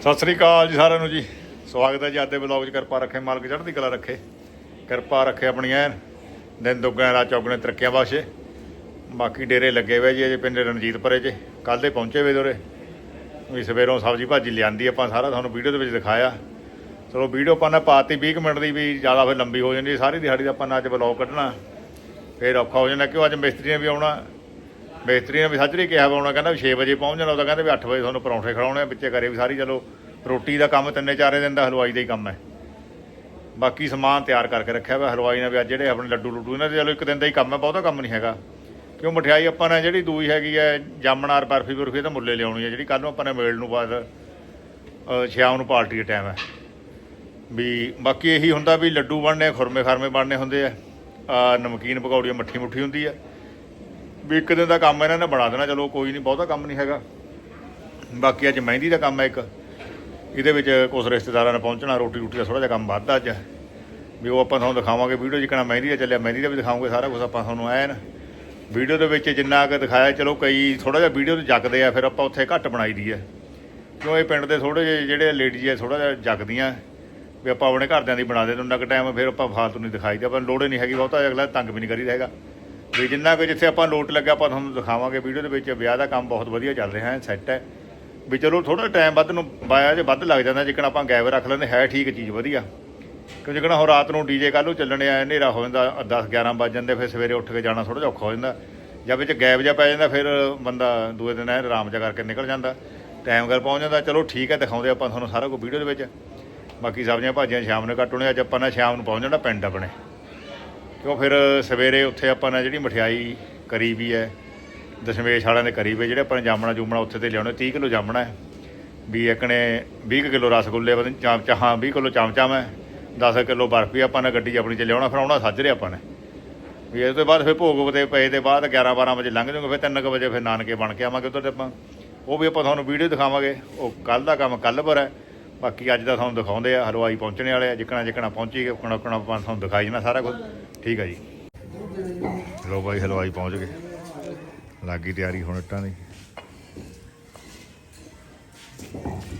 ਸਤਿ ਸ੍ਰੀ ਅਕਾਲ ਜੀ ਸਾਰਿਆਂ ਨੂੰ ਜੀ। ਸਵਾਗਤ ਹੈ ਜੀ ਅੱਜ ਦੇ 'ਚ। ਕਿਰਪਾ ਰੱਖੇ, ਮਾਲਕ ਚੜ੍ਹਦੀ ਕਲਾ ਰੱਖੇ। ਕਿਰਪਾ ਰੱਖੇ ਆਪਣੀ ਐਨ। ਦਿਨ ਦੁੱਗਣੇ ਰਾਤ ਚੌਗਣੇ ਤਰੱਕੀਆਂ ਬਖਸ਼ੇ। ਬਾਕੀ ਡੇਰੇ ਲੱਗੇ ਹੋਏ ਜੀ ਅਜੇ ਪਿੰਡ ਰਣਜੀਤਪੁਰੇ 'ਚ। ਕੱਲ ਦੇ ਪਹੁੰਚੇ ਹੋਏ ਦੋਰੇ। ਵੀ ਸਵੇਰੋਂ ਸਬਜ਼ੀ ਭਾਜੀ ਲਿਆਂਦੀ ਆਪਾਂ ਸਾਰਾ, ਤੁਹਾਨੂੰ ਵੀਡੀਓ ਦੇ ਵਿੱਚ ਦਿਖਾਇਆ। ਚਲੋ ਵੀਡੀਓ ਆਪਾਂ ਨੇ ਪਾਤੀ 20 ਕੁ ਮਿੰਟ ਦੀ ਵੀ ਜ਼ਿਆਦਾ ਫਿਰ ਲੰਬੀ ਹੋ ਜਾਂਦੀ ਸਾਰੀ ਦਿਹਾੜੀ ਦਾ ਆਪਾਂ ਨੇ ਅੱਜ ਵਲੌਗ ਕੱਢਣਾ। ਫਿਰ ਔਖਾ ਹੋ ਜਾਂਦਾ ਕਿਉਂ? ਅੱਜ ਮਿਸਤਰੀ ਨੇ ਵੀ ਆਉਣਾ। ਮਿਸਤਰੀ ਨੇ ਵੀ ਸੱਜਰੀ ਕਿਹਾ ਵਾ ਆਉਣਾ ਕਹਿੰਦਾ ਵੀ 6 ਵਜੇ ਪਹੁੰਚ ਜਾਣਾ, ਉਹ ਤਾਂ ਕਹਿੰਦੇ ਵੀ 8 ਵਜੇ ਤੁਹਾਨੂੰ ਪਰੌਂਠੇ ਖਿਲਾਉਣੇ ਆ, ਵਿੱਚੇ ਘਰੇ ਵੀ ਸਾਰੀ, ਚਲੋ, ਰੋਟੀ ਦਾ ਕੰਮ ਤਿੰਨੇ ਚਾਰੇ ਦਿਨ ਦਾ, ਹਲਵਾਈ ਦਾ ਹੀ ਕੰਮ ਹੈ। ਬਾਕੀ ਸਮਾਨ ਤਿਆਰ ਕਰਕੇ ਰੱਖਿਆ ਵਾ, ਹਲਵਾਈ ਨੇ ਵੀ ਅੱਜ ਜਿਹੜੇ ਆਪਣੇ ਲੱਡੂ ਲੁੱਡੂ, ਇਹਨਾਂ ਦੇ ਚਲੋ ਇੱਕ ਦਿਨ ਦਾ ਹੀ ਕੰਮ ਹੈ, ਬਹੁਤਾ ਕੰਮ ਨਹੀਂ ਹੈਗਾ। ਕਿਉਂ ਮਠਿਆਈ ਆਪਾਂ ਨੇ ਜਿਹੜੀ ਦੂਈ ਹੈਗੀ ਹੈ, ਜਾਮਣਾਰ, ਬਰਫੀ ਬਰਫੀ, ਇਹ ਤਾਂ ਮੁੱਲੇ ਲਿਆਉਣੀ ਹੈ, ਜਿਹੜੀ ਕੱਲ ਨੂੰ ਆਪਾਂ ਨੇ ਮੇਲ ਨੂੰ ਬਾਅਦ ਸ਼ਾਮ ਨੂੰ ਪਾਰਟੀ ਦਾ ਟਾਈਮ ਹੈ। ਵੀ ਬਾਕੀ ਇਹੀ ਹੁੰਦਾ ਵੀ ਲੱਡੂ ਬਣਨੇ, ਖੁਰਮੇ ਖਰਮੇ ਬਣਨੇ ਹੁੰਦੇ ਆ ਆ ਨਮਕੀਨ ਪਕੌੜੀਆਂ ਮੱਠੀ ਮੁੱਠੀ ਹੁੰਦੀ ਹੈ। ਵੀ ਇੱਕ ਦਿਨ ਦਾ ਕੰਮ ਇਹਨਾਂ ਨੇ ਬਣਾ ਦੇਣਾ, ਚਲੋ ਕੋਈ ਨਹੀਂ, ਬਹੁਤਾ ਕੰਮ ਨਹੀਂ ਹੈਗਾ। ਬਾਕੀ ਅੱਜ ਮਹਿੰਦੀ ਦਾ ਕੰਮ ਹੈ ਇੱਕ। ਇਹਦੇ ਵਿੱਚ ਕੁਝ ਰਿਸ਼ਤੇਦਾਰਾਂ ਨੇ ਪਹੁੰਚਣਾ ਰੋਟੀ ਰੋਟੀ ਦਾ ਥੋੜਾ ਜਿਹਾ ਕੰਮ ਵੱਧਦਾ ਅੱਜ। ਵੀ ਉਹ ਆਪਾਂ ਤੁਹਾਨੂੰ ਦਿਖਾਵਾਂਗੇ, ਵੀਡੀਓ ਜਿਕਣਾ ਮਹਿੰਦੀ ਦਾ ਚੱਲਿਆ, ਮਹਿੰਦੀ ਦਾ ਵੀ ਦਿਖਾਵਾਂਗੇ ਸਾਰਾ ਕੁਝ ਆਪਾਂ ਤੁਹਾਨੂੰ, ਐਨ। ਵੀਡੀਓ ਦੇ ਵਿੱਚ ਜਿੰਨਾ ਕੁ ਦਿਖਾਇਆ, ਚਲੋ ਕਈ ਥੋੜਾ ਜਿਹਾ ਵੀਡੀਓ ਤੇ ਜਗਦੇ ਆ, ਫਿਰ ਆਪਾਂ ਉੱਥੇ ਘੱਟ ਬਣਾਈ ਦੀ ਹੈ। ਕਿਉਂ ਇਹ ਪਿੰਡ ਦੇ ਥੋੜੇ ਜਿਹੇ ਜਿਹੜੇ ਲੇਡੀਜ਼ ਆ ਥੋੜਾ ਜਿਹਾ ਜੱਕਦੀਆਂ ਵੀ ਆਪਾਂ ਆਪਣੇ ਘਰਦਿਆਂ ਦੀ ਬਣਾ ਦੇ ਉਨਾ ਕੁ ਟਾਈਮ ਫਿਰ ਆਪਾਂ ਫਾਲਤੂ ਨਹੀਂ ਦਿਖਾਈ ਦੇ ਲੋੜੇ ਨਹੀਂ ਹੈਗੀ ਬਹੁਤਾ, ਅਗਲਾ ਤੰਗ ਵੀ ਨਹੀਂ ਕਰੀਦਾ ਹੈਗਾ। ਵੀ ਜਿੰਨਾ ਕੁ ਜਿੱਥੇ ਆਪਾਂ ਲੋਟ ਲੱਗਿਆ ਆਪਾਂ ਤੁਹਾਨੂੰ ਦਿਖਾਵਾਂਗੇ ਵੀਡੀਓ ਦੇ ਵਿੱਚ। ਵਿਆਹ ਦਾ ਕੰਮ ਬਹੁਤ ਵਧੀਆ ਚੱਲ ਰਿਹਾ ਹੈ ਸੈੱਟ ਹੈ। ਵੀ ਚਲੋ ਥੋੜਾ ਟਾਈਮ ਵੱਧ ਨੂੰ ਬਾਇਆ ਜੇ ਵੱਧ ਲੱਗ ਜਾਂਦਾ, ਜੇਕਰ ਆਪਾਂ ਗੈਬ ਰੱਖ ਲੈਂਦੇ, ਹੈ ਠੀਕ ਚੀਜ਼ ਵਧੀਆ। ਕਿਉਂ ਜਿੱਕਣ ਹੁਣ ਰਾਤ ਨੂੰ ਡੀਜੇ ਕੱਲ੍ਹ ਨੂੰ ਚੱਲਣੇ ਆ, ਹਨੇਰਾ ਹੋ ਜਾਂਦਾ 10 11 ਵੱਜ ਜਾਂਦੇ, ਫਿਰ ਸਵੇਰੇ ਉੱਠ ਕੇ ਜਾਣਾ ਥੋੜਾ ਜਿਹਾ ਔਖਾ ਹੋ ਜਾਂਦਾ। ਜਾਂ ਵਿੱਚ ਗੈਬ ਜਿਹਾ ਪੈ ਜਾਂਦਾ, ਫਿਰ ਬੰਦਾ ਦੂਏ ਦਿਨ ਐ ਆਰਾਮ ਜਿਹਾ ਕਰਕੇ ਨਿਕਲ ਜਾਂਦਾ। ਟਾਈਮ ਕਰ ਪਹੁੰਚ ਜਾਂਦਾ, ਚਲੋ ਠੀਕ ਹੈ, ਦਿਖਾਉਂਦੇ ਆਪਾਂ ਤੁਹਾਨੂੰ ਸਾਰਾ ਕੁਝ ਵੀਡੀਓ ਦੇ ਵਿੱਚ। ਬਾਕੀ ਸਬਜ਼ੀਆਂ ਭਾਜੀਆਂ ਸ਼ਾਮ ਨੂੰ ਕੱਟਣੇ ਅੱਜ ਆਪਾਂ ਨੇ ਸ਼ਾਮ ਨੂੰ ਪਹੁੰਚ ਜਾਣਾ ਪਿੰਡ ਆਪਣੇ। ਕਿਉਂ ਫਿਰ ਸਵੇਰੇ ਉੱਥੇ ਆਪਾਂ ਨੇ ਜਿਹੜੀ ਮਠਿਆਈ ਕਰੀ ਵੀ ਹੈ, ਦਸ਼ਮੇਸ਼ ਵਾਲਿਆਂ ਦੇ ਕਰੀ ਵੀ ਜਿਹੜੇ ਆਪਾਂ ਨੇ ਜਾਮਣਾ ਜੂਮਣਾ ਉੱਥੇ ਤੇ ਲਿਆਉਣੇ 30 ਕਿਲੋ ਜਾਮਣਾ ਹੈ। ਵੀ ਇੱਕ ਨੇ 20 ਕਿਲੋ ਰਸਗੁੱਲੇ, ਪਤਾ ਨਹੀਂ ਚਾਮ, ਚਾਹਾਂ 20 ਕਿਲੋ ਚਾਮਚਾਮ ਹੈ 10 ਕਿਲੋ ਬਰਫੀ ਆਪਾਂ ਨੇ ਗੱਡੀ 'ਚ ਆਪਣੀ ਚ ਲਿਆਉਣਾ, ਫਿਰ ਆਉਣਾ ਸੱਜ ਰਿਹਾ ਆਪਾਂ ਨੇ। ਵੀ ਇਹ ਤੋਂ ਬਾਅਦ ਫਿਰ ਭੋਗ ਤੇ ਪਏ ਤੇ ਬਾਅਦ 11 12 ਵਜੇ ਲੰਘ ਜਾਊਗੇ, ਫਿਰ 3 ਵਜੇ ਫਿਰ ਨਾਨਕੇ ਬਣ ਕੇ ਆਵਾਂਗੇ ਉੱਧਰ ਤੇ ਆਪਾਂ। ਉਹ ਵੀ ਆਪਾਂ ਤੁਹਾਨੂੰ ਵੀਡੀਓ ਦਿਖਾਵਾਂਗੇ, ਉਹ ਕੱਲ ਦਾ ਕੰਮ ਕੱਲ ਪਰ ਹੈ। ਬਾਕੀ ਅੱਜ ਦਾ ਤੁਹਾਨੂੰ ਦਿਖਾਉਂਦੇ ਆ ਹਲਵਾਈ ਪਹੁੰਚਣੇ ਵਾਲੇ ਆ, ਜਿੱਕਣਾ ਜਿੱਕਣਾ ਪਹੁੰਚੀ ਗਏ ਕੋਣਾ ਕੋਣਾ ਆਪਾਂ ਤੁਹਾਨੂੰ ਦਿਖਾਈ ਜਣਾ ਸਾਰਾ ਕੁਝ ਠੀਕ ਆ ਜੀ। ਲੋ ਬਾਈ, ਹਲਵਾਈ ਪਹੁੰਚ ਗਏ। ਲੱਗੀ ਤਿਆਰੀ ਹੁਣ ਇੱਟਾਂ ਦੀ।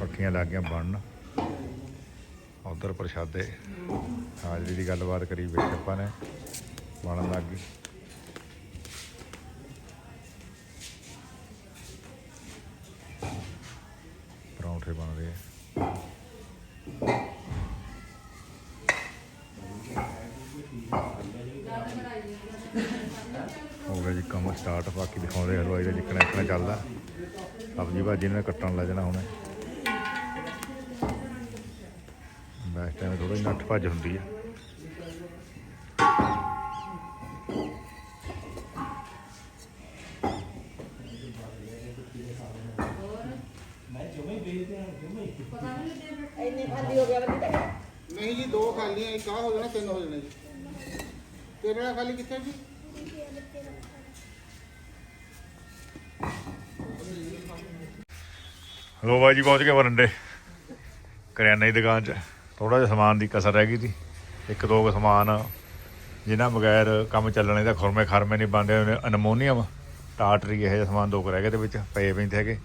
ਪੱਕੀਆਂ ਲੱਗ ਗਈਆਂ ਬਣਨ ਉਧਰ ਪ੍ਰਸ਼ਾਦੇ। ਹਾਜ਼ਰੀ ਦੀ ਗੱਲਬਾਤ ਕਰੀ ਵਿੱਚ ਆਪਾਂ ਨੇ। ਬਣਨ ਲੱਗ ਗਈ। ਪਰੌਂਠੇ ਬਣ ਰਹੇ ਆ ਹੋ ਗਿਆ ਜੀ ਕੰਮ ਸਟਾਰਟ ਬਾਕੀ ਦਿਖਾਉਂਦੇ ਹਲਵਾਈ ਦਾ ਜਿੱਕਣਾ ਇਕਣਾ ਚੱਲਦਾ। ਸਬਜ਼ੀ ਭਾਜੀ ਨੇ ਕੱਟਣ ਲੱਗ ਜਾਣਾ ਹੁਣ। ਬੈਸ ਟਾਈਮ ਥੋੜਾ ਜਿਹਾ ਨੱਠ ਭੱਜ ਹੁੰਦੀ ਹੈ ਇੰਨੇ ਖਾਲੀ ਹੋ ਗਿਆ ਵਾ ਬੇਟਾ ਨਹੀਂ ਜੀ ਦੋ ਖਾਲੀਆਂ ਇੱਕ ਆ ਹੋ ਜਾਣਾ ਤਿੰਨ ਹੋ ਜਾਣੇ ਜੀ। ਤੇਰੇ ਨਾਲ ਖਾਲੀ ਕਿੱਥੇ ਜੀ ਲੋ ਬਾਈ ਜੀ, ਪਹੁੰਚ ਗਏ ਵਰੰਡੇ। ਕਰਿਆਨੇ ਦੀ ਦੁਕਾਨ 'ਚ। ਥੋੜਾ ਜਿਹਾ ਸਮਾਨ ਦੀ ਕਸਰ ਰਹਿ ਗਈ ਸੀ। ਇੱਕ ਦੋ ਕੁ ਸਮਾਨ, ਜਿਨ੍ਹਾਂ ਬਗੈਰ ਕੰਮ ਚੱਲਣੇ ਦਾ ਖੁਰਮੇ ਖਰਮੇ ਨਹੀਂ ਬਣਦੇ ਅਨਮੋਨੀਅਮ, ਟਾਟਰੀ ਇਹ ਜਿਹਾ ਸਮਾਨ ਦੋ ਕੁ ਰਹਿ ਗਏ ਤੇ ਵਿੱਚ, ਪਏ ਪੈਂਦੇ ਹੈਗੇ।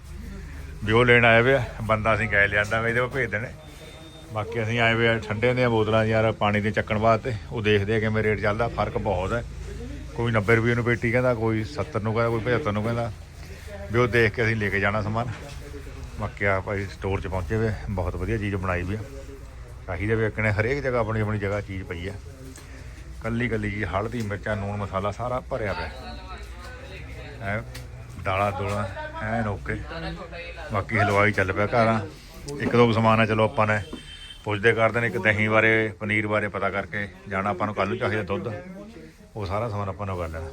ਵੀ ਉਹ ਲੈਣ ਆਏ ਵੇ ਬੰਦਾ ਅਸੀਂ ਗਏ ਲਿਆਂਦਾ ਵੇ, ਇਹਦੇ ਕੋਲ ਭੇਜ ਦੇਣੇ। ਬਾਕੀ ਅਸੀਂ ਆਏ ਵੇ ਆ, ਠੰਡੇ ਦੀਆਂ ਬੋਤਲਾਂ ਯਾਰ ਪਾਣੀ ਦੇ ਚੱਕਣ ਵਾਸਤੇ। ਉਹ ਦੇਖਦੇ ਆ ਕਿਵੇਂ ਰੇਟ ਚੱਲਦਾ, ਫ਼ਰਕ ਬਹੁਤ ਹੈ। ਕੋਈ 90 ਰੁਪਏ ਨੂੰ ਪੇਟੀ ਕਹਿੰਦਾ, ਕੋਈ 70 ਨੂੰ ਕਹਿੰਦਾ, ਕੋਈ 75 ਨੂੰ ਕਹਿੰਦਾ। ਵੀ ਉਹ ਦੇਖ ਕੇ ਅਸੀਂ ਲੈ ਕੇ ਜਾਣਾ ਸਮਾਨ। ਬਾਕੀ ਆ ਭਾਈ ਸਟੋਰ 'ਚ ਪਹੁੰਚੇ ਵੇ, ਬਹੁਤ ਵਧੀਆ ਚੀਜ਼ ਬਣਾਈ ਵੀ ਆ। ਚਾਹੀਦਾ ਵੀ ਇੱਕਨੇ ਹਰੇਕ ਜਗ੍ਹਾ ਆਪਣੀ ਆਪਣੀ ਜਗ੍ਹਾ ਚੀਜ਼ ਪਈ ਆ। ਕੱਲੀ ਕੱਲੀ ਜੀ ਹਲਦੀ, ਮਿਰਚਾਂ ਨੂਣ ਮਸਾਲਾ ਸਾਰਾ ਭਰਿਆ ਪਿਆ। ਐ ਦਾਲਾਂ ਦੋਲਾਂ ਐਨ ਓਕੇ ਬਾਕੀ ਹਲਵਾਈ ਚੱਲ ਪਿਆ ਘਰਾਂ। ਇੱਕ ਦੋ ਕੁ ਸਮਾਨ ਆ, ਚਲੋ ਆਪਾਂ ਨੇ ਪੁੱਛਦੇ ਕਰਦੇ ਨੇ ਇੱਕ ਦਹੀਂ ਬਾਰੇ, ਪਨੀਰ ਬਾਰੇ ਪਤਾ ਕਰਕੇ ਜਾਣਾ ਆਪਾਂ ਨੂੰ ਕੱਲ ਨੂੰ ਚਾਹੀਦਾ ਦੁੱਧ। ਉਹ ਸਾਰਾ ਸਮਾਨ ਆਪਾਂ ਨੂੰ ਕਰ ਲੈਣਾ।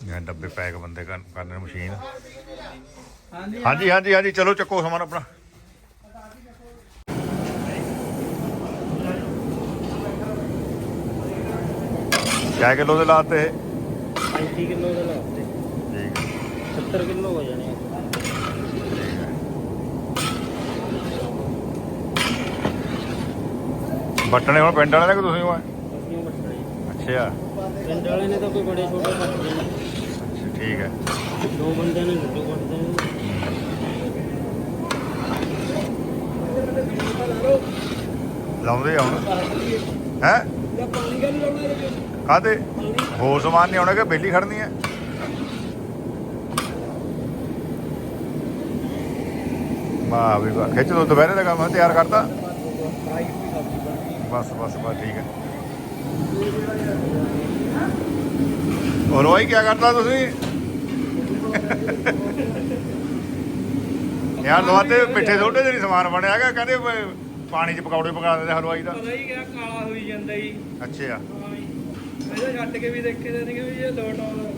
ਜਾਂ ਡੱਬੇ ਪੈਕ ਬੰਦੇ ਕਰ ਕਰਨੇ ਮਸ਼ੀਨ। ਹਾਂਜੀ ਹਾਂਜੀ ਹਾਂਜੀ ਚਲੋ ਚੱਕੋ ਸਮਾਨ ਆਪਣਾ। ਕਿਆ ਕਿਲੋ ਦੇ ਲਾਤੇ 35 ਕਿਲੋ ਦੇ ਲਾਤੇ। ਠੀਕ ਹੈ। 70 ਕਿਲੋ ਹੋ ਜਾਣੇ ਬਟਣੇ ਹੁਣ ਪਿੰਡ ਵਾਲੇ ਨੇ ਕਿ ਤੁਸੀਂ ਹੋ? ਬੱਟਣੇ ਅੱਛਾ। ਪਿੰਡ ਵਾਲੇ ਨੇ ਤਾਂ ਕੋਈ ਬੜੇ ਛੋਟੇ ਅੱਛਾ, ਠੀਕ ਹੈ। ਦੋ ਬੰਦੇ ਨੇ ਲੱਡੂ ਕੱਟਦੇ ਨੇ। ਲਾਉਂਦੇ ਆ ਹੁਣ। ਹੈ? ਕਾਤੇ ਹੋਰ ਸਮਾਨ ਨਹੀਂ ਆਉਣਾ ਕਿ ਬੇਲੀ ਖੜਨੀ ਹੈ? ਵਾਹ ਵੀ ਵਾਹ। ਖਿੱਚ ਦੋ ਦੁਪਹਿਰੇ ਦਾ ਕੰਮ ਤਿਆਰ ਕਰਤਾ? ਬਸ ਬਸ ਬਸ ਠੀਕ ਹੈ। ਹੋਰ ਵਾਈ ਕੀ ਕਰਦਾ ਤੁਸੀਂ? ਯਾਰ ਮਿੱਠੇ ਸੋਡੇ ਦੇ ਨਹੀਂ ਸਮਾਨ ਬਣਿਆ ਹੈਗਾ ਕਹਿੰਦੇ ਵੀ ਪਾਣੀ 'ਚ ਪਕੌੜੇ ਪਕਾ ਦਿੰਦੇ ਹਲਵਾਈ ਦਾ। ਪਤਾ ਹੀ ਗਿਆ ਕਾਲਾ ਹੋਈ ਜਾਂਦਾ ਜੀ। ਅੱਛਾ। ਹਾਂ ਜੀ। ਇਹਦੇ ਛੱਡ ਕੇ ਵੀ ਦੇਖੇ ਤੇ ਨਹੀਂ ਵੀ ਇਹ ਲੋਟ ਆਉਂਦਾ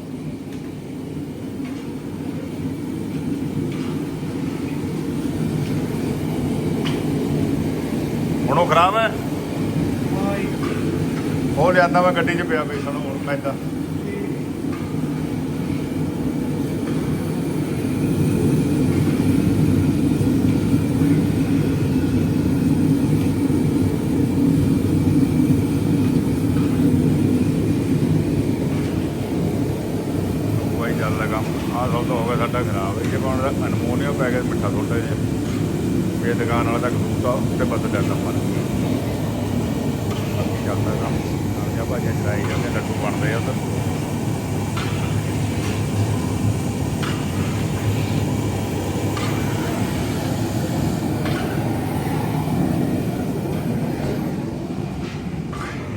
ਹੁਣ ਉਹ ਖਰਾਬ ਹੈ? ਹਾਂ ਜੀ। ਉਹ ਲਿਆਂਦਾ ਮੈਂ ਗੱਡੀ 'ਚ ਪਿਆ ਬੇਸਣ ਹੁਣ ਮੈਦਾ ਵਾਈ ਚੱਲਦਾ ਕੰਮ ਆਹ ਸਭ ਤੋਂ ਹੋ ਗਿਆ ਸਾਡਾ ਖਰਾਬ ਇਹ ਪਾਉਣ ਦਾ ਅਨਮੋਨੀਆ ਪੈ ਗਿਆ ਮਿੱਠਾ ਥੋੜਾ ਜਿਹਾ ਇਹ ਦੁਕਾਨ ਵਾਲਾ ਤਾਂ ਖੂਤਾ ਉੱਤੇ ਬਦਲ ਲਿਆ ਕੰਮ ਬਾਕੀ ਚੱਲਦਾ ਕੰਮ ਜਾਂ ਭਾਜੀਆਂ ਚਲਾਈ ਜਾਂਦੇ ਲੱਡੂ ਬਣਦੇ ਆ ਉਧਰ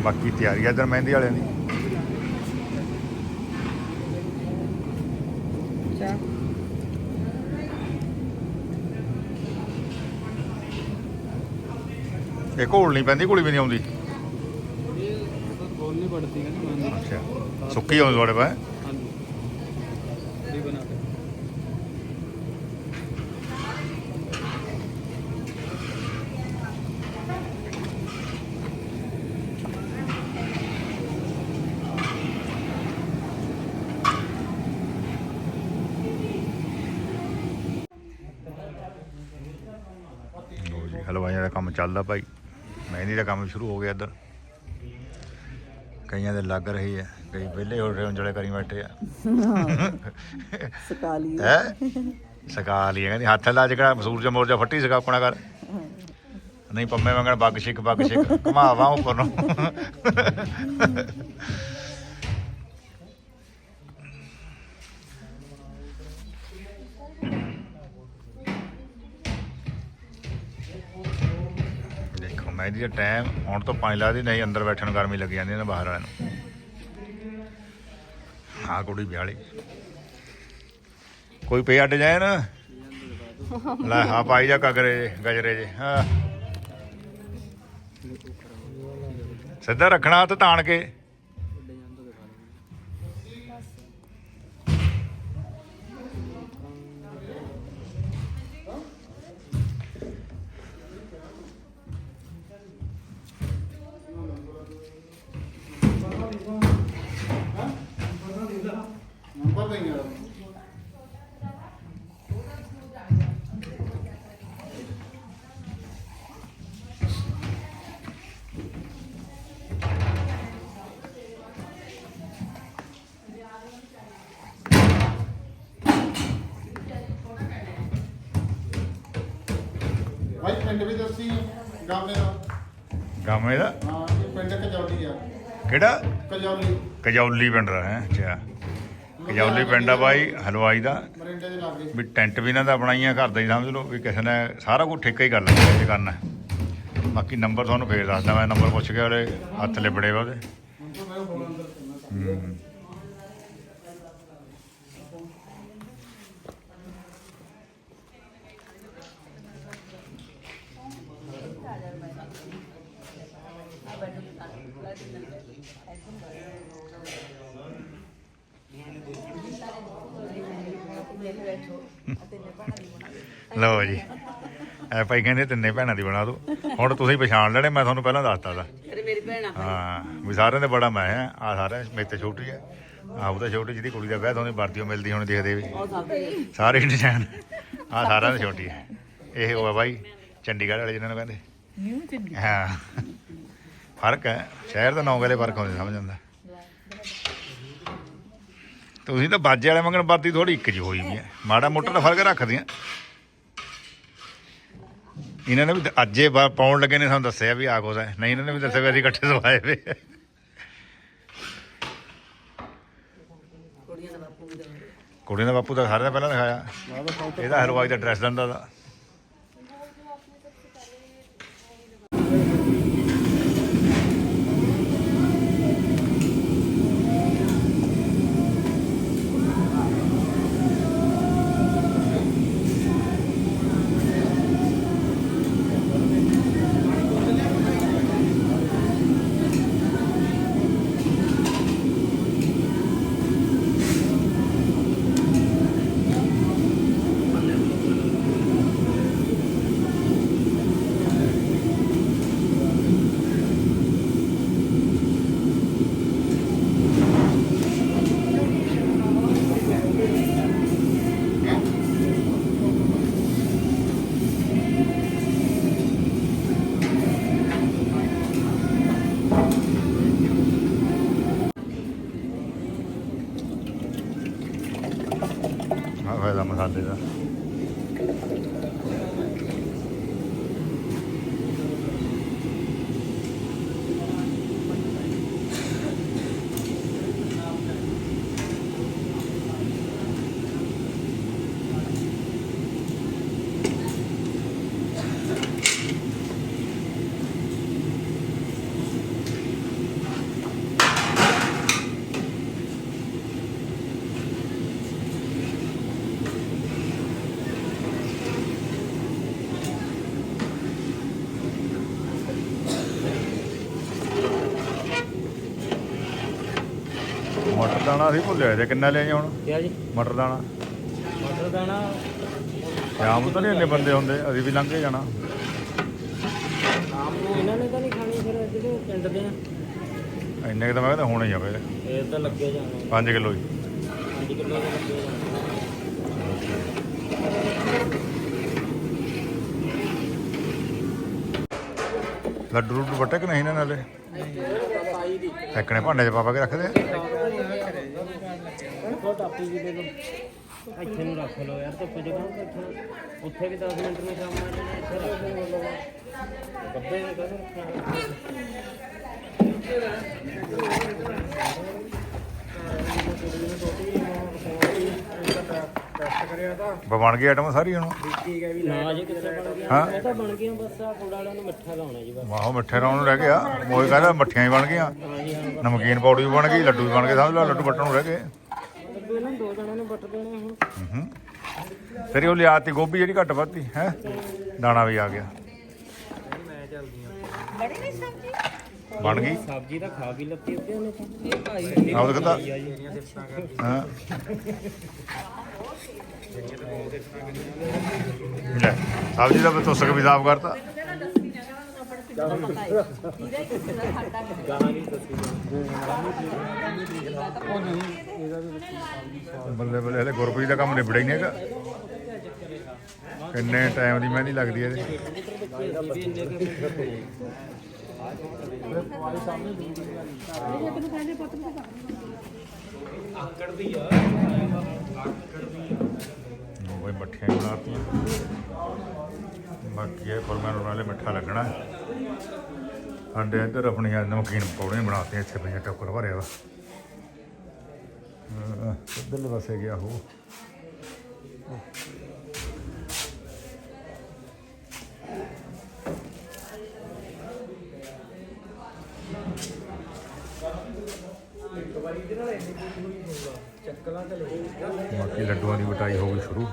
ਬਾਕੀ ਤਿਆਰੀ ਆ ਇਧਰ ਮਹਿੰਦੀ ਵਾਲਿਆਂ ਦੀ। ਇਹ ਘੋਲ ਨਹੀਂ ਪੈਂਦੀ ਘੋਲੀ ਵੀ ਨਹੀਂ ਆਉਂਦੀ? ਇਹ ਬੋਲ ਨਹੀਂ ਪੜਦੀ ਮੈਂ ਅੱਛਾ। ਸੁੱਕੀ ਆਉਂਦੀ ਤੁਹਾਡੇ ਪਾ ਹਾਂਜੀ ਵੀ ਬਣਾ ਕੇ ਲੋ ਜੀ ਹਲਵਾਈਆਂ ਦਾ ਕੰਮ ਚੱਲਦਾ ਭਾਈ। ਮਹਿੰਦੀ ਦਾ ਕੰਮ ਸ਼ੁਰੂ ਹੋ ਗਿਆ ਇੱਧਰ। ਕਈਆਂ ਦੇ ਲੱਗ ਰਹੀ ਹੈ ਕਈ ਵਿਹਲੇ ਹੋ ਰਹੇ ਉਂਜਲੇ ਕਰੀ ਬੈਠੇ ਆ। ਸਕਾ ਲਈ ਹੈ? ਸਕਾ ਲਈ ਕਹਿੰਦੀ ਹੱਥ ਲਾ ਜਿਹੜਾ ਸੂਰਜ ਮੋਰਜਾ ਫੱਟੀ ਸਕਾ ਆਪਣਾ ਕਰ ਨਹੀਂ ਪੰਮੇ ਮੰਗਣ ਬੱਗ ਛਿਕ ਬੱਗ ਛਿਕ। ਘਮਾਵਾ ਉੱਪਰ ਨੂੰ। ਦੇਖੋ ਦਾ ਟਾਈਮ ਹੁਣ ਤੋਂ 5 ਲੱਗਦੀ ਨਹੀਂ ਅੰਦਰ ਬੈਠਣ ਗਰਮੀ ਲੱਗ ਜਾਂਦੀ ਨਾ ਬਾਹਰ ਵਾਲਿਆਂ ਨੂੰ। ਆ ਕੁੜੀ ਵਿਆਹਲੀ। ਕੋਈ ਪੇ ਅੱਡ ਜਾਏ ਨਾ? ਲੈ ਹਾਂ ਪਾਈ ਜਾ ਕਗਰੇ ਜੇ, ਗਜਰੇ ਜੇ, ਹਾਂ। ਸਿੱਧਾ ਰੱਖਣਾ ਹੱਥ ਤਾਣ ਕੇ। ਪਿੰਡ ਵੀ ਦੱਸੀ ਗਾਮੇ ਦਾ। ਗਾਮੇ ਦਾ? ਹਾਂ ਇਹ ਪਿੰਡ ਕਜੌਲੀ ਆ। ਕਿਹੜਾ? ਕਜੌਲੀ। ਕਜੌਲੀ ਪਿੰਡ ਦਾ ਹੈ ਅੱਛਾ। ਕਜੌਲੀ ਪਿੰਡ ਆ ਬਾਈ ਹਲਵਾਈ ਦਾ। ਮਰਿੰਡੇ ਦੇ ਲਾਗੇ। ਵੀ ਟੈਂਟ ਵੀ ਇਹਨਾਂ ਦਾ ਬਣਾਈਆਂ ਘਰ ਦਾ ਹੀ ਸਮਝ ਲਓ ਵੀ ਕਿਸੇ ਨੇ ਸਾਰਾ ਕੁਝ ਠੇਕਾ ਹੀ ਕਰ ਲੈਣਾ ਜੇ ਕਰਨਾ। ਬਾਕੀ ਨੰਬਰ ਤੁਹਾਨੂੰ ਫੇਰ ਦੱਸਦਾ ਮੈਂ ਨੰਬਰ ਪੁੱਛ ਕੇ ਉਹਦੇ ਹੱਥ ਲਿਬੜੇ ਵਾ ਉਹਦੇ। ਹੂੰ। ਲਓ ਜੀ। ਐ ਭਾਈ ਕਹਿੰਦੇ ਤਿੰਨੇ ਭੈਣਾਂ ਦੀ ਬਣਾ ਦਿਓ ਹੁਣ ਤੁਸੀਂ ਪਛਾਣ ਲੈਣੇ ਮੈਂ ਤੁਹਾਨੂੰ ਪਹਿਲਾਂ ਦੱਸਤਾ ਦਾ ਅਰੇ ਮੇਰੀ ਭੈਣ ਆ। ਹਾਂ ਵੀ ਸਾਰਿਆਂ ਦੇ ਬੜਾ ਮੈਂ ਆ ਆ ਸਾਰਿਆਂ ਮੇਰੇ ਤੇ ਛੋਟੀ ਆ। ਆਹ ਉਹ ਤਾਂ ਛੋਟੀ ਜਿਹਦੀ ਕੁੜੀ ਦਾ ਵਿਆਹ ਤੋਂ ਉਹਦੀ ਵਰਦੀਓ ਮਿਲਦੀ ਹੁਣ ਦੇਖਦੇ ਵੀ। ਉਹ ਸਭ ਦੇ। ਸਾਰੇ ਡਿਜ਼ਾਈਨ ਆ ਸਾਰਿਆਂ ਦੇ ਛੋਟੀ ਹੈ ਇਹ ਉਹ ਆ ਬਾਈ ਚੰਡੀਗੜ੍ਹ ਵਾਲੇ ਜਿਹਨਾਂ ਨੂੰ ਕਹਿੰਦੇ। ਨਿਊ ਚੰਡੀ ਹਾਂ। ਫ਼ਰਕ ਹੈ। ਸ਼ਹਿਰ ਦਾ ਨੌ ਗਲੇ ਫ਼ਰਕ ਹੁੰਦੇ ਸਮਝ ਜਾਂਦਾ ਤੁਸੀਂ ਤਾਂ ਬਾਜੇ ਵਾਲੇ ਮੰਗਣ ਬਾਤੀ ਥੋੜੀ ਇੱਕ ਜਿਹੀ ਹੋਈ ਵੀ ਹੈ। ਮਾੜਾ ਮੋਟਾ ਤਾਂ ਫ਼ਰਕ ਰੱਖਦੀਆਂ। ਇਹਨਾਂ ਨੇ ਵੀ ਅੱਜੇ ਪਾਉਣ ਲੱਗੇ ਨੇ ਸਾਨੂੰ ਦੱਸਿਆ ਵੀ ਆ ਕੁਛ ਹੈ। ਨਹੀਂ ਇਹਨਾਂ ਨੇ ਵੀ ਦੱਸਿਆ ਵੀ ਅਸੀਂ ਇਕੱਠੇ ਸਵਾਏ ਵੇ ਕੁੜੀਆਂ ਦਾ ਬਾਪੂ ਦਾ ਸਾਰਿਆਂ ਦਾ ਪਹਿਲਾਂ ਦਿਖਾਇਆ। ਇਹਦਾ ਹਲਵਾਈ ਦਾ ਡਰੈਸ ਦਿੰਦਾ ਦਾ ਆ ਫਾਇਦਾ ਮਸਾਲੇ ਦਾ ਮਟਰ ਦਾਣਾ ਅਸੀਂ ਭੁੱਲਿਆ ਜੇ ਕਿੰਨਾ ਲਿਆਈ ਹੁਣ ਕਿਆ ਜੀ? ਮਟਰ ਦਾਣਾ। ਮਟਰ ਦਾਣਾ। ਸ਼ਾਮ ਤਾਂ ਨਹੀਂ ਇੰਨੇ ਬੰਦੇ ਹੁੰਦੇ ਅਸੀਂ ਵੀ ਲੰਘ ਜਾਣਾ। ਆਮ ਨੂੰ ਇਹਨਾਂ ਨੇ ਤਾਂ ਨਹੀਂ ਖਾਣੀ ਫਿਰ ਜਿਹੜੇ ਪਿੰਡ ਦੇ ਆ? ਇੰਨੇ ਕੁ ਤਾਂ ਮੈਂ ਕਹਿੰਦਾ ਹੋਣੇ ਹੀ ਆ ਫਿਰ। ਇਹ ਤਾਂ ਲੱਗੇ ਜਾਣੇ। 5 ਕਿਲੋ ਹੀ। 5 ਕਿਲੋ ਦੇ ਲੱਗੇ ਜਾਣੇ। ਲੱਡੂ ਲੱਡੂ ਵੱਟੇ ਕਿ ਨਹੀਂ ਇਹਨਾਂ ਨਾਲੇ? ਇੱਕਣੇ ਭਾਂਡੇ 'ਚ ਪਾ ਪਾ ਕੇ ਰੱਖਦੇ ਆ। ਉਹ ਟਾਪੀ ਵੀ ਦੇ ਦੋ ਇੱਥੇ ਨੂੰ ਰੱਖ ਲਓ ਯਾਰ ਧੁੱਪ ਜਗ੍ਹਾ ਇੱਥੇ ਉੱਥੇ ਵੀ 10 ਮਿੰਟ ਨੂੰ ਸ਼ਾਮ ਆ ਜਾਣਾ ਇੱਥੇ ਰੱਖ ਲਓ ਗੱਬੇ ਨੇ ਕਦੋਂ ਰੱਖਿਆ ਬਣ ਗਈ ਆਈਟਮ ਸਾਰੀ ਹੁਣ? ਨਾ ਜੀ ਕਿੱਥੇ ਬਣ ਗਿਆ ਇਹ ਤਾਂ ਬਣ ਗਿਆ ਬਸ ਆ ਥੋੜਾ ਵਾਲਿਆਂ ਨੂੰ ਮਿੱਠਾ ਲਾਉਣਾ ਜੀ ਬਸ ਵਾਹੋ, ਮਿੱਠੇ ਰੌਣ ਨੂੰ ਰਹਿ ਗਿਆ ਮੋਏ ਕਹਿੰਦਾ ਮੱਠੀਆਂ ਹੀ ਬਣ ਗਈਆਂ। ਨਮਕੀਨ ਪਾਊਡਰ ਵੀ ਬਣ ਗਈ, ਲੱਡੂ ਵੀ ਬਣ ਗਏ, ਸਮਝ ਲਾ, ਲੱਡੂ ਵੱਟਣ ਨੂੰ ਰਹਿ ਗਏ। ਦੇਣੇ ਹੁਣ ਹੂੰ। ਤੇਰੀ ਉਹ ਲਿਆਤੀ ਗੋਭੀ ਜਿਹੜੀ ਘੱਟ ਵੱਧੀ ਹੈ? ਦਾਣਾ ਵੀ ਆ ਗਿਆ। ਬੜੀ ਨਹੀਂ ਸਬਜ਼ੀ? ਬਣ ਗਈ? ਸਬਜ਼ੀ ਤਾਂ ਖਾ ਵੀ ਲੱਤੀ ਉੱਤੇ ਉਹਨੇ ਤਾਂ। ਇਹ ਭਾਈ ਆਹ ਦਿਖਦਾ ਹਾਂ। ਲੈ ਸਬਜ਼ੀ ਦਾ ਤੁਸਕ ਵੀ ਸਾਫ਼ ਕਰਤਾ। ਬੱਲੇ ਬੱਲੇ, ਹਲੇ ਗੁਰਪ੍ਰੀਤ ਦਾ ਕੰਮ ਨਿਬੜਿਆ ਹੀ ਨਹੀਂ ਹੈਗਾ। ਕਿੰਨੇ ਟਾਈਮ ਦੀ ਮਹਿੰਦੀ ਲੱਗਦੀ ਹੈ ਇਹਦੇ। ਉਹ ਬਈ ਮੱਠੀਆਂ ਹੀ ਬਣਾਤੀਆਂ। ਬਾਕੀ ਇਹ ਫਰਮਾਨ ਵਾਲੇ ਮਿੱਠਾ ਲੱਗਣਾ। ਸਾਡੇ ਇੱਧਰ ਆਪਣੀਆਂ ਨਮਕੀਨ ਪਕੌੜੇ ਬਣਾਤੇ ਇੱਥੇ ਪਈਆਂ ਟੋਕਰ ਭਰਿਆ ਵਾ। ਇੱਧਰਲੇ ਪਾਸੇ ਗਿਆ ਉਹ। ਬਾਕੀ ਲੱਡੂਆਂ ਦੀ ਵਟਾਈ ਹੋ ਗਈ ਸ਼ੁਰੂ।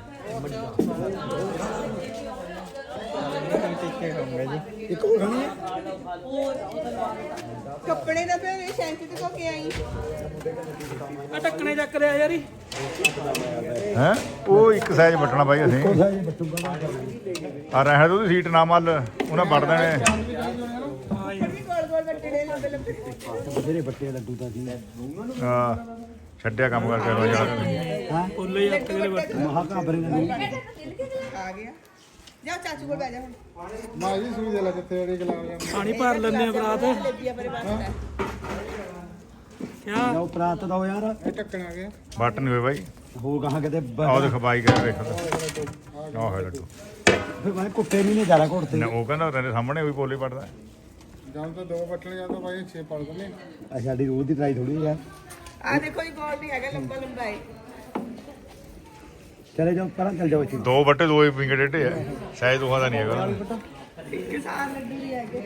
ਕੱਪੜੇ ਦਾ ਪਿਆ ਸ਼ੈਂਕੀ ਤੇ ਕੋ ਕੇ ਆਈ? ਆ ਟੱਕਣੇ ਚੱਕ ਰਿਆ ਯਾਰੀ। ਹੈ? ਉਹ ਇੱਕ ਸਾਈਜ਼ ਵੱਟਣਾ ਬਾਈ ਅਸੀਂ। ਆ ਰਹਿਣ ਦੋ ਸੀਟ ਨਾ ਮੱਲ ਉਹਨਾਂ ਵੱਟ ਦੇਣੇ। ਹਾਂ ਛੱਡਿਆ ਕੰਮ ਕਰਕੇ ਰੋ ਜਾਣਾ ਉੱਲੇ ਚੱਕ ਕੇ ਵੱਟ। ਆ ਗਿਆ। ਜਾ ਚਾਚੂ ਕੋਲ ਬਹਿ ਜਾ ਹੁਣ। ਮਾਂ ਜੀ ਸੂਈ ਦੇ ਲਾ ਕਿੱਥੇ ਜਿਹੜੀ ਗੁਲਾਬ ਜਾਮੁਨ ਪਾਣੀ ਭਰ ਲੈਂਦੇ ਆ ਬਰਾਤ। ਲੱਗੀ ਆ ਮੇਰੇ ਵਾਸਤੇ ਜਾਓ ਪ੍ਰਾਤ ਦੋ ਯਾਰ। ਇਹ ਟੱਕਣ ਆ ਗਿਆ। ਬਟ ਨਹੀਂ ਹੋਏ ਬਾਈ। ਹੋ ਗਾਹਾਂ ਕਿਤੇ ਬ- ਆਹ ਦੇਖ ਬਾਈ ਕਰ ਦੇਖੋ ਆਹ ਹੋਇਆ ਲੱਡੂ। ਫਿਰ ਮੈਂ ਕੁੱਤੇ ਨਹੀਂ ਨੇ ਜ਼ਿਆਦਾ ਘੁੱਟਦੇ ਨਾ ਉਹ ਕਹਿੰਦਾ ਤੇਰੇ ਸਾਹਮਣੇ ਵੀ ਬੋਲੀ ਪੜਦਾ ਜਾਂ ਤਾਂ ਦੋ ਬੱਟਣ ਜਾਂ ਤਾਂ ਬਾਈ 6 ਪੜ ਦਿੰਦੇ ਆ ਸਾਡੀ ਰੋਜ਼ ਦੀ ਟਰਾਈ ਥੋੜੀ ਯਾਰ ਆ ਦੇਖੋ ਜੀ ਗੋਲ ਨਹੀਂ ਹੈਗਾ ਲੰਬਾ ਲੰਬਾ ਹੈ ਚਲੇ ਜਾਓ ਪਰਾਂ ਚਲ ਜਾਓ ਇੱਥੇ। ਦੋ ਬੱਟੇ ਦੋ ਹੀ ਪਿੰਗ ਡੇਡੇ ਆ। ਸਾਇਜ਼ ਦੋਹਾਂ ਦਾ ਨਹੀਂ ਹੈਗਾ। ਕਿਸਾਨ ਲੱਡੂ ਵੀ ਹੈਗੇ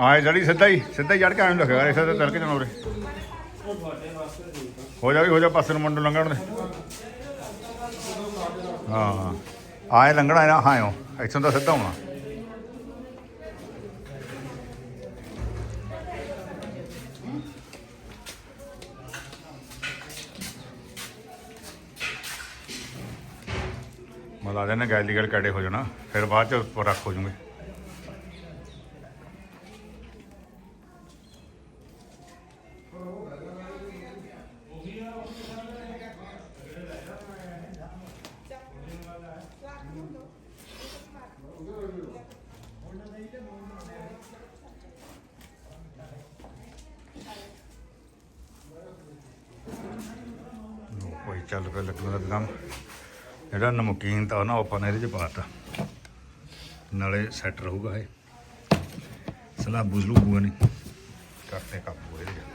ਆਏ ਜੜੀ ਸਿੱਧਾ ਹੀ ਸਿੱਧਾ ਹੀ ਚੜ ਕੇ ਆਉਂ ਲੱਗੇਗਾ ਇਸੇ ਤੇ ਤਰ ਕੇ ਜਾਣਾ ਉਰੇ। ਹੋ ਜਾ ਵੀ ਹੋ ਜਾ ਪਾਸੇ ਨੂੰ ਮੰਡੂ ਲੰਘਣ ਦੇ। ਹਾਂ। ਆਏ ਲੰਘਣਾ ਨਾ ਹਾਂ ਆਇਓ। ਇੱਥੋਂ ਦਾ ਸਿੱਧਾ ਹੋਣਾ ਮਲਾ ਦੇ ਨਾ ਗੈਲੀ ਗਲ ਕੜੇ ਹੋ ਜਾਣਾ ਫਿਰ ਬਾਅਦ ਚ ਰੱਖ ਹੋ ਜੂਗੇ ਲਓ ਕੋਈ ਚੱਲ ਪਿਆ ਲੱਗਣ ਦਾ ਕੰਮ ਜਿਹੜਾ ਨਮਕੀਨ ਤਾਂ ਨਾ ਆਪਾਂ ਨੇ ਇਹਦੇ ਚ ਪਾਤਾ। ਨਾਲੇ ਸੈੱਟ ਰਹੂਗਾ ਇਹ। ਸਲਾਬੂ ਸਲੂਬੂ ਨਹੀਂ ਕਰਦੇ ਕਾਬੂ ਇਹਦੇ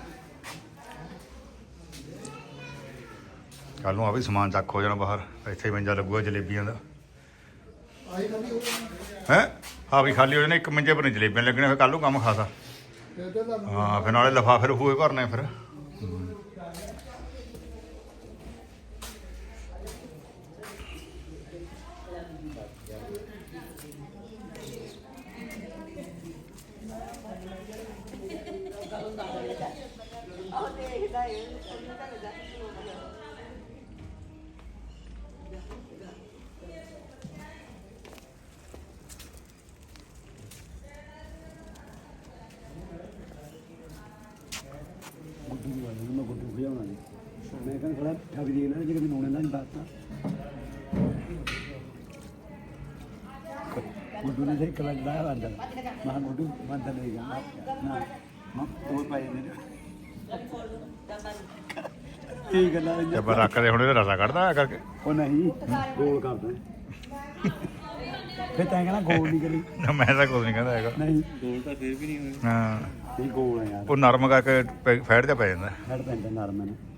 ਕੱਲ ਨੂੰ ਆ ਵੀ ਸਮਾਨ ਚੱਕ ਹੋ ਜਾਣਾ ਬਾਹਰ। ਇੱਥੇ ਮੰਜਾ ਲੱਗੂਗਾ ਜਲੇਬੀਆਂ ਦਾ। ਹੈ? ਹਾਂ ਵੀ ਖਾਲੀ ਹੋ ਜਾਣਾ, ਇੱਕ ਮੰਜੇ ਪਰ ਨਹੀਂ ਜਲੇਬੀਆਂ ਲੱਗਣੇ ਫਿਰ ਕੱਲ ਨੂੰ ਕੰਮ ਖਾਸਾ। ਹਾਂ, ਫਿਰ ਨਾਲੇ ਲਫਾਫੇ ਰਫੂਏ ਭਰਨੇ ਫਿਰ ਗੁੱਡੂ ਦੀ ਵਾਲੀ ਮੈਂ ਗੁੱਡੂ ਖਿਆਉਣਾ ਜੀ ਮੈਂ ਕਹਿੰਦਾ ਥੋੜਾ ਠੱਗ ਜੀ ਨਾ ਜਿਹੜੇ ਗੁੱਡੂ ਨੇ ਮੈਂ ਗੁੱਡੂ ਨਹੀਂ ਗਾ ਨਾ ਮੈਂ ਉਹ ਪਾਈ ਨੇ। ਇਹ ਗੱਲਾਂ ਤੇ ਪਰ ਰੱਖਦੇ ਹੁਣ ਇਹਦਾ ਰਸਾ ਕੱਢਦਾ ਐਂ ਕਰਕੇ। ਉਹ ਨਹੀਂ ਗੋਲ ਕਰਦਾ। ਫਿਰ ਤੈਂ ਕਹਿੰਦਾ ਗੋਲ ਨਹੀਂ ਕਰੀ ਨਾ ਮੈਂ ਤਾਂ ਕੁਝ ਨਹੀਂ ਕਹਿੰਦਾ ਹੈਗਾ। ਨਹੀਂ। ਗੋਲ ਤਾਂ ਫਿਰ ਵੀ ਨਹੀਂ ਹੋਏ। ਹਾਂ। ਇਹ ਗੋਲ ਹੈ ਯਾਰ। ਉਹ ਨਰਮ ਕਰਕੇ ਪੈ- ਫੈਟ ਤੇ ਪੈ ਜਾਂਦਾ। ਹੜ ਪੈਂਦਾ ਨਰਮ ਨੇ।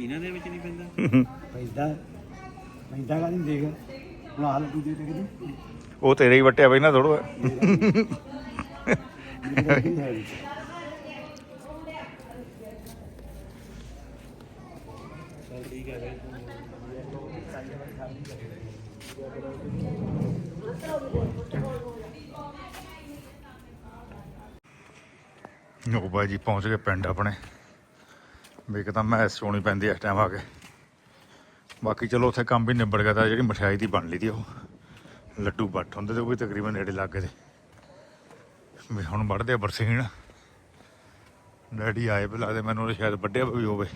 ਇਹਨਾਂ ਦੇ ਵਿੱਚ ਨਹੀਂ ਪੈਂਦਾ? ਪੈਂਦਾ ਪੈਂਦਾ ਕਾ ਨਹੀਂ ਦੇਖ। ਹੁਣ ਹਾਲ ਤੂੰ ਦੇ ਤੇ ਕਿ ਉਹ ਤੇਰੇ ਹੀ ਵੱਟਿਆ ਬਈ ਨਾ ਥੋੜਾ ਨਹੀਂ ਚਲ ਠੀਕ ਹੈ ਫਿਰ। ਨੋ ਬਾਈ ਜੀ ਪਹੁੰਚ ਗਏ ਪਿੰਡ ਆਪਣੇ। ਵੀ ਇੱਕ ਤਾਂ ਮੈਂ ਸੋਣੀ ਪੈਂਦੀ ਇਸ ਟਾਈਮ ਆ ਕੇ। ਬਾਕੀ ਚਲੋ ਉੱਥੇ ਕੰਮ ਵੀ ਨਿਬੜ ਗਿਆ ਤਾਂ ਜਿਹੜੀ ਮਠਿਆਈ ਦੀ ਬਣ ਲਈ ਦੀ ਉਹ। ਲੱਡੂ ਬੱਟ ਹੁੰਦੇ ਤੇ ਉਹ ਵੀ ਤਕਰੀਬਨ ਨੇੜੇ ਲੱਗ ਗਏ ਵੀ ਹੁਣ ਵੱਢਦੇ ਬਰਸੀਨ। ਡੈਡੀ ਆਏ ਵੀ ਲੱਗਦੇ ਮੈਨੂੰ ਉਹਨੇ ਸ਼ਾਇਦ ਵੱਢਿਆ ਵੀ ਹੋਵੇ।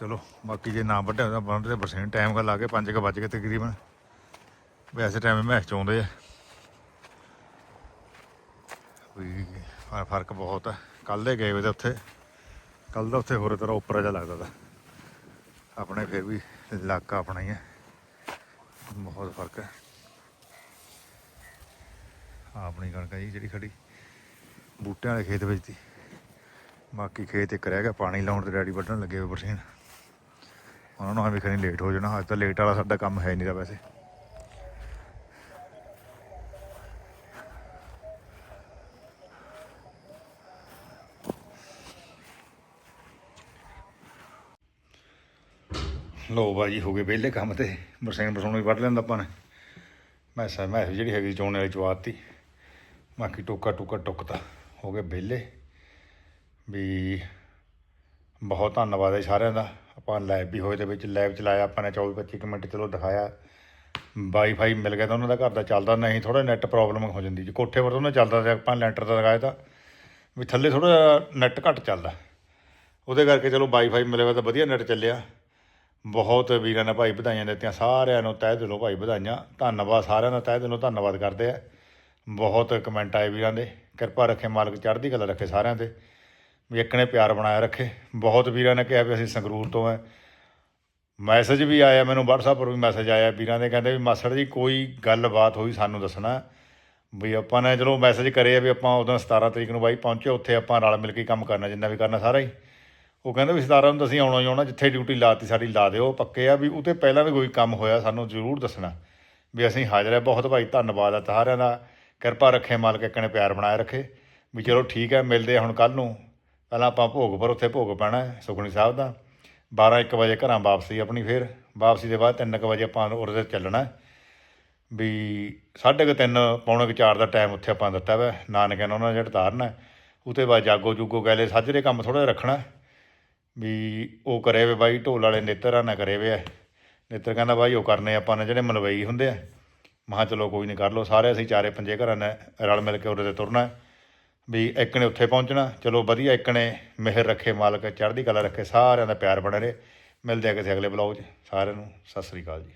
ਚਲੋ, ਬਾਕੀ ਜੇ ਨਾ ਵੱਢਿਆ ਤਾਂ ਵੱਢਦੇ ਬਰਸੀਨ ਟਾਈਮ ਕਾ ਲਾ ਕੇ 5 ਕ ਵੱਜ ਗਏ ਤਕਰੀਬਨ। ਵੈਸੇ ਟਾਈਮ ਮੈਚ ਚ ਆ। ਵੀ ਫ਼ਰਕ ਬਹੁਤ ਹੈ ਕੱਲ ਦੇ ਗਏ ਵੇ ਤੇ ਉੱਥੇ। ਕੱਲ ਦਾ ਉੱਥੇ ਹੋਰ ਤਰ੍ਹਾਂ ਉੱਪਰ ਜਿਹਾ ਲੱਗਦਾ ਤਾ। ਆਪਣੇ ਫਿਰ ਵੀ ਇਲਾਕਾ ਆਪਣਾ ਹੀ ਹੈ ਬਹੁਤ ਫ਼ਰਕ ਹੈ ਆਪਣੀ ਕਣਕ ਜੀ ਜਿਹੜੀ ਖੜੀ। ਬੂਟਿਆਂ ਵਾਲੇ ਖੇਤ ਵਿੱਚ ਦੀ। ਬਾਕੀ ਖੇਤ ਇੱਕ ਰਹਿ ਗਿਆ, ਪਾਣੀ ਲਾਉਣ ਤੇ ਡੈਡੀ ਵੱਢਣ ਲੱਗੇ ਹੋਏ ਬਰਸੀਨ। ਉਹਨਾਂ ਨੂੰ ਐਵੇਂ ਖਣੀ ਲੇਟ ਹੋ ਜਾਣਾ। ਅੱਜ ਤਾਂ ਲੇਟ ਵਾਲਾ ਸਾਡਾ ਕੰਮ ਹੈ ਨਹੀਂ ਦਾ ਵੈਸੇ। ਲੋ ਬਾਜੀ ਹੋ ਗਏ ਵਿਹਲੇ ਕੰਮ ਤੇ ਬਰਸੇਨ ਬਰਸੋਂ ਵੀ ਵੱਢ ਲੈਂਦਾ ਆਪਾਂ ਨੇ। ਮੈਂ ਸਾ, ਮੈਂ ਜਿਹੜੀ ਹੈਗੀ ਚੋਣ ਵਾਲੀ ਚਵਾਤੀ ਬਾਕੀ ਟੋਕਾ ਟੋਕਾ ਟੁੱਕਤਾ, ਹੋ ਗਏ ਵਿਹਲੇ। ਵੀ ਬਹੁਤ ਧੰਨਵਾਦ ਹੈ ਸਾਰਿਆਂ ਦਾ। ਆਪਾਂ ਲਾਈਵ ਵੀ ਹੋਏ ਦੇ ਵਿੱਚ ਲਾਈਵ ਚਲਾਇਆ, ਆਪਾਂ ਨੇ 24 25 ਕੁ ਮਿੰਟ ਚਲੋ ਦਿਖਾਇਆ। ਵਾਈਫਾਈ ਮਿਲ ਗਿਆ ਤਾਂ ਉਹਨਾਂ ਦਾ ਘਰ ਦਾ, ਚੱਲਦਾ ਨਹੀਂ ਥੋੜਾ ਨੈਟ ਪ੍ਰੋਬਲਮ ਹੋ ਜਾਂਦੀ। ਜੀ ਕੋਠੇ ਪਰ ਤਾਂ ਚੱਲਦਾ ਸੀ ਆਪਾਂ ਲੈਂਟਰ ਦਾ ਲਗਾਇਆ ਤਾਂ, ਵੀ ਥੱਲੇ ਥੋੜਾ ਨੈਟ ਘੱਟ ਚੱਲਦਾ। ਉਹਦੇ ਕਰਕੇ ਚਲੋ ਵਾਈਫਾਈ ਮਿਲਿਆ ਹੋਇਆ ਤਾਂ ਵਧੀਆ ਨੈਟ ਚੱਲਿਆ। ਬਹੁਤ ਵੀਰਾਂ ਨੇ ਭਾਈ ਵਧਾਈਆਂ ਦਿੱਤੀਆਂ, ਸਾਰਿਆਂ ਨੂੰ ਤਹਿ ਦਿਲੋਂ ਭਾਈ ਵਧਾਈਆਂ। ਧੰਨਵਾਦ, ਸਾਰਿਆਂ ਦਾ ਤਹਿ ਦਿਲੋਂ ਧੰਨਵਾਦ ਕਰਦੇ ਆ। ਬਹੁਤ ਕਮੈਂਟ ਆਏ ਵੀਰਾਂ ਦੇ, ਕਿਰਪਾ ਰੱਖੇ ਮਾਲਕ, ਚੜ੍ਹਦੀ ਕਲਾ ਰੱਖੇ ਸਾਰਿਆਂ ਤੇ। ਵੀ ਇੱਕ ਨੇ ਪਿਆਰ ਬਣਾਇਆ ਰੱਖੇ। ਬਹੁਤ ਵੀਰਾਂ ਨੇ ਕਿਹਾ ਵੀ ਅਸੀਂ ਸੰਗਰੂਰ ਤੋਂ ਆ। ਮੈਸੇਜ ਵੀ ਆਇਆ ਮੈਨੂੰ WhatsApp ਪਰ ਵੀ ਮੈਸੇਜ ਆਇਆ ਵੀਰਾਂ ਦੇ, ਕਹਿੰਦੇ ਵੀ ਮਾਸੜ ਜੀ, ਕੋਈ ਗੱਲਬਾਤ ਹੋਈ ਸਾਨੂੰ ਦੱਸਣਾ। ਵੀ ਆਪਾਂ ਨੇ ਚਲੋ ਮੈਸੇਜ ਕਰੇ ਵੀ ਆਪਾਂ ਉਦੋਂ 17 ਤਰੀਕ ਨੂੰ ਬਾਈ ਪਹੁੰਚੇ, ਉੱਥੇ ਆਪਾਂ ਰਲ ਮਿਲ ਕੇ ਕੰਮ ਕਰਨਾ, ਜਿੰਨਾ ਵੀ ਕਰਨਾ ਸਾਰਾ ਹੀ। ਉਹ ਕਹਿੰਦੇ ਵੀ 17 ਨੂੰ ਤਾਂ ਅਸੀਂ ਆਉਣਾ ਹੀ ਆਉਣਾ, ਜਿੱਥੇ ਡਿਊਟੀ ਲਾਤੀ ਸਾਡੀ ਲਾ ਦਿਓ ਪੱਕੇ ਆ ਵੀ ਉਤੇ ਪਹਿਲਾਂ ਵੀ ਕੋਈ ਕੰਮ ਹੋਇਆ, ਸਾਨੂੰ ਜ਼ਰੂਰ ਦੱਸਣਾ ਵੀ ਅਸੀਂ ਹਾਜ਼ਰ ਹੈ ਬਹੁਤ ਭਾਈ ਧੰਨਵਾਦ ਆ ਸਾਰਿਆਂ ਦਾ, ਕਿਰਪਾ ਰੱਖੇ ਮਾਲਕ ਇੱਕ ਨੇ ਪਿਆਰ ਬਣਾਏ ਰੱਖੇ, ਵੀ ਚਲੋ ਠੀਕ ਹੈ ਮਿਲਦੇ ਆ ਹੁਣ ਕੱਲ ਨੂੰ, ਪਹਿਲਾਂ ਆਪਾਂ ਭੋਗ ਪਰ ਉੱਥੇ ਭੋਗ ਪੈਣਾ ਹੈ ਸੁਖਣੀ ਸਾਹਿਬ ਦਾ 12 1 ਵਜੇ ਘਰਾਂ ਵਾਪਸੀ ਆਪਣੀ ਫੇਰ, ਵਾਪਸੀ ਦੇ ਬਾਅਦ 3 ਵਜੇ ਆਪਾਂ ਉਰੇ ਚੱਲਣਾ ਵੀ ਸਾਢੇ ਕੁ ਤਿੰਨ, ਪੌਣੇ ਕੁ ਚਾਰ ਦਾ ਟਾਈਮ ਉੱਥੇ ਆਪਾਂ ਦਿੱਤਾ ਵਾ, ਨਾਨਕਿਆਂ ਨੇ ਉਹਨਾਂ ਨੇ ਜਿਹੜਾ ਤਾਰਨਾ ਹੈ। ਬਾਅਦ ਜਾਗੋ ਜੂਗੋ ਗੈਲੇ ਸਾਜਰੇ ਕੰਮ ਥੋੜਾ ਜਿਹਾ ਰੱਖਣਾ ਵੀ ਉਹ ਕਰੇ ਵੇ ਬਾਈ, ਢੋਲ ਵਾਲੇ ਨੇਤਰਾਂ ਨਾ ਕਰੇ ਵੇ ਹੈ। ਨੇਤਰ ਕਹਿੰਦਾ ਬਾਈ, ਉਹ ਕਰਨੇ ਆਪਾਂ ਨੇ ਜਿਹੜੇ ਮਲਵਈ ਹੁੰਦੇ ਆ। ਮਹਾ ਚਲੋ ਕੋਈ ਨਹੀਂ ਕਰ ਲਓ। ਸਾਰੇ ਅਸੀਂ ਚਾਰੇ ਪੰਜੇ ਘਰਾਂ ਨੇ ਰਲ ਮਿਲ ਕੇ ਉਹਦੇ ਤੇ ਤੁਰਨਾ ਵੀ ਇੱਕ ਨੇ ਉੱਥੇ ਪਹੁੰਚਣਾ। ਚਲੋ ਵਧੀਆ, ਇੱਕ ਨੇ ਮਿਹਰ ਰੱਖੇ, ਮਾਲਕ ਚੜ੍ਹਦੀ ਕਲਾ ਰੱਖੇ, ਸਾਰਿਆਂ ਦਾ ਪਿਆਰ ਬਣੇ ਰਹੇ। ਮਿਲਦੇ ਆ ਕਿਸੇ ਅਗਲੇ ਬਲੌਗ 'ਚ। ਸਾਰਿਆਂ ਨੂੰ ਸਤਿ ਸ੍ਰੀ ਅਕਾਲ ਜੀ।